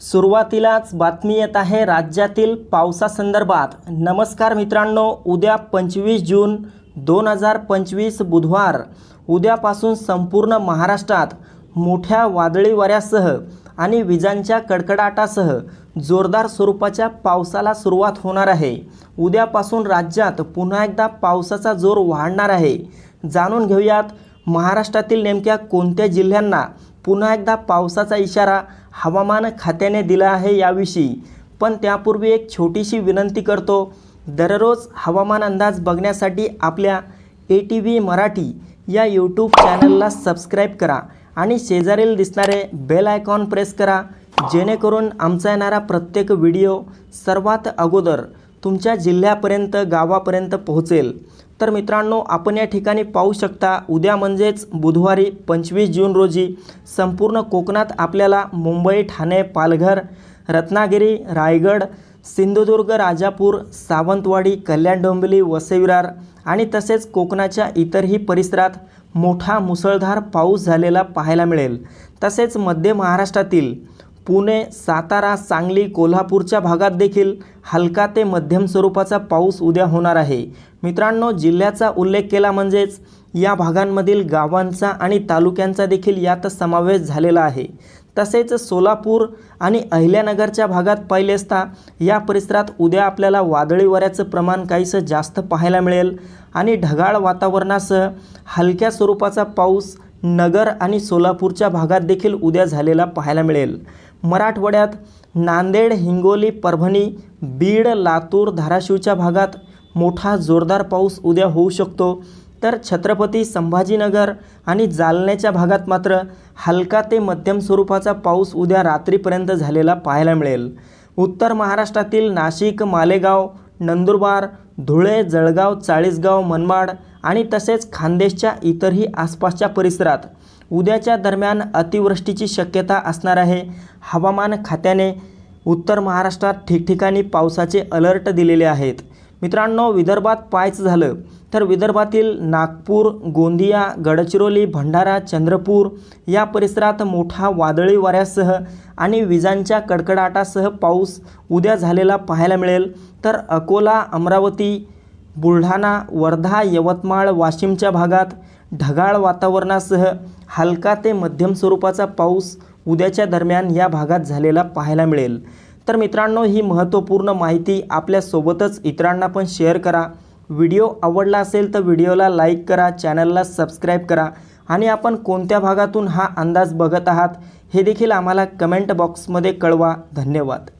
सुरुवातीलाच बातमी येत आहे राज्यातील पावसासंदर्भात. नमस्कार मित्रांनो उद्या पंचवीस जून दोन हजार पंचवीस बुधवार. उद्यापासून संपूर्ण महाराष्ट्रात मोठ्या वादळी वाऱ्यासह आणि विजांच्या कडकडाटासह जोरदार स्वरूपाच्या पावसाला सुरुवात होणार आहे. उद्यापासून राज्यात पुन्हा एकदा पावसाचा जोर वाढणार आहे. जाणून घेऊयात महाराष्ट्रातील नेमक्या कोणत्या जिल्ह्यांना पुन्हा एकदा पावसाचा इशारा हवामान खात्याने दिला आहे याविषयी. पण त्यापूर्वी एक छोटीशी विनंती करतो. दररोज हवामान अंदाज बघण्यासाठी आपल्या ए टी व्ही मराठी या यूट्यूब चॅनलला सबस्क्राईब करा आणि शेजारील दिसणारे बेल आयकॉन प्रेस करा जेणेकरून आमचा येणारा प्रत्येक व्हिडिओ सर्वात अगोदर तुमच्या जिल्ह्यापर्यंत गावापर्यंत पोहोचेल. तर मित्रांनो आपण या ठिकाणी पाहू शकता उद्या म्हणजेच बुधवारी पंचवीस जून रोजी संपूर्ण कोकणात आपल्याला मुंबई ठाणे पालघर रत्नागिरी रायगड सिंधुदुर्ग राजापूर सावंतवाडी कल्याण डोंबिवली वसईविरार आणि तसेच कोकणाच्या इतरही परिसरात मोठा मुसळधार पाऊस झालेला पाहायला मिळेल. तसेच मध्य महाराष्ट्रातील पुणे सातारा सांगली कोल्हापूरच्या भागात देखील हलका ते मध्यम स्वरूपाचा पाऊस उद्या होणार आहे. मित्रांनो जिल्ह्याचा उल्लेख केला म्हणजेच या भागांमधील गावांचा आणि तालुक्यांचा देखील यात समावेश झालेला आहे. तसेच सोलापूर आणि अहिल्यानगरच्या भागात पाहिले असता या परिसरात उद्या आपल्याला वादळी वाऱ्याचं प्रमाण काहीसं जास्त पाहायला मिळेल आणि ढगाळ वातावरणासह हलक्या स्वरूपाचा पाऊस नगर आणि सोलापूरच्या भागात देखील उद्या झालेला पाहायला मिळेल. मराठवाड्यात नांदेड हिंगोली परभणी बीड लातूर धाराशिवच्या भागात मोठा जोरदार पाऊस उद्या होऊ शकतो. तर छत्रपती संभाजीनगर आणि जालन्याच्या भागात मात्र हलका ते मध्यम स्वरूपाचा पाऊस उद्या रात्रीपर्यंत झालेला पाहायला मिळेल. उत्तर महाराष्ट्रातील नाशिक मालेगाव नंदुरबार धुळे जळगाव चाळीसगाव मनमाड आणि तसेच खान्देशच्या इतरही आसपासच्या परिसरात उद्याच्या दरम्यान अतिवृष्टीची शक्यता असणार आहे. हवामान खात्याने उत्तर महाराष्ट्रात ठिकठिकाणी पावसाचे अलर्ट दिलेले आहेत. मित्रांनो विदर्भात पाहायचं झालं तर विदर्भातील नागपूर गोंदिया गडचिरोली भंडारा चंद्रपूर या परिसरात मोठा वादळी वाऱ्यासह आणि विजांच्या कडकडाटासह पाऊस उद्या झालेला पाहायला मिळेल. तर अकोला अमरावती बुलढाणा वर्धा यवतमाळ वाशिमच्या भागात ढगाळ वातावरणासह हलका ते मध्यम स्वरूपाचा पाऊस उद्याच्या दरम्यान या भागात झालेला पाहायला मिळेल. तर मित्रांनो ही महत्त्वपूर्ण माहिती आपल्यासोबतच इतरांना पण शेअर करा. व्हिडिओ आवडला असेल तर व्हिडिओला लाईक करा चॅनलला सबस्क्राईब करा आणि आपण कोणत्या भागातून हा अंदाज बघत आहात हे देखील आम्हाला कमेंट बॉक्समध्ये कळवा. धन्यवाद.